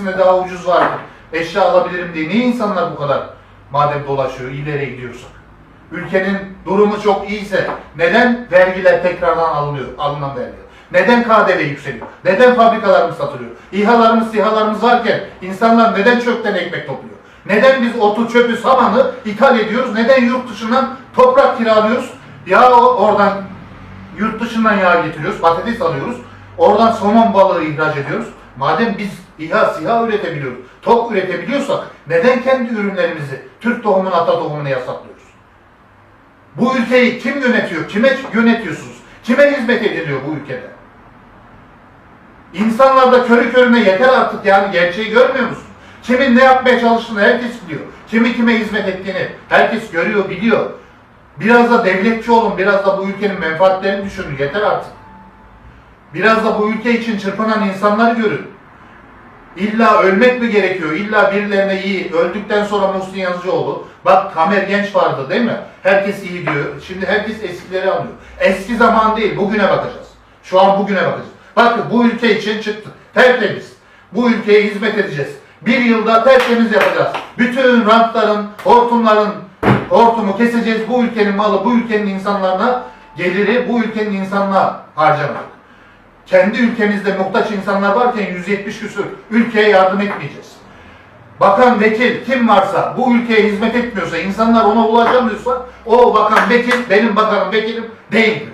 marketinde daha ucuz var. Eşya alabilirim diye. Niye insanlar bu kadar madem dolaşıyor, ileriye gidiyorsak? Ülkenin durumu çok iyiyse neden vergiler tekrardan alınıyor, alınan vergiler? Neden KDV yükseliyor? Neden fabrikalarımız satılıyor? İHA'larımız, SİHA'larımız varken insanlar neden çöpten ekmek topluyor? Neden biz otu, çöpü, samanı ithal ediyoruz? Neden yurt dışından toprak kiralıyoruz? Ya oradan yurt dışından yağ getiriyoruz, patates alıyoruz. Oradan somon balığı ihraç ediyoruz. Madem biz İHA, SİHA üretebiliyoruz, tok üretebiliyorsak neden kendi ürünlerimizi, Türk tohumunu, ata tohumunu yasaklıyoruz? Bu ülkeyi kim yönetiyor? Kime yönetiyorsunuz? Kime hizmet ediliyor bu ülkede? İnsanlar da körü körüne yeter artık yani gerçeği görmüyor musun? Kimin ne yapmaya çalıştığını herkes biliyor. Kimi kime hizmet ettiğini herkes görüyor, biliyor. Biraz da devletçi olun, biraz da bu ülkenin menfaatlerini düşünün. Yeter artık. Biraz da bu ülke için çırpınan insanlar görün. İlla ölmek mi gerekiyor? İlla birilerine iyi. Öldükten sonra Muhsin Yazıcıoğlu. Bak Kamer Genç vardı değil mi? Herkes iyi diyor. Şimdi herkes eskileri alıyor. Eski zaman değil. Bugüne bakacağız. Şu an bugüne bakacağız. Bakın bu ülke için çıktık. Tertemiz. Bu ülkeye hizmet edeceğiz. Bir yılda tertemiz yapacağız. Bütün rantların, hortumların hortumu keseceğiz. Bu ülkenin malı, bu ülkenin insanlarına geliri, bu ülkenin insanına harcamak. Kendi ülkemizde muhtaç insanlar varken 170 küsur ülkeye yardım etmeyeceğiz. Bakan, vekil kim varsa bu ülkeye hizmet etmiyorsa, insanlar ona ulaşamıyorsa o bakan, vekil benim bakanım, vekilim değildir.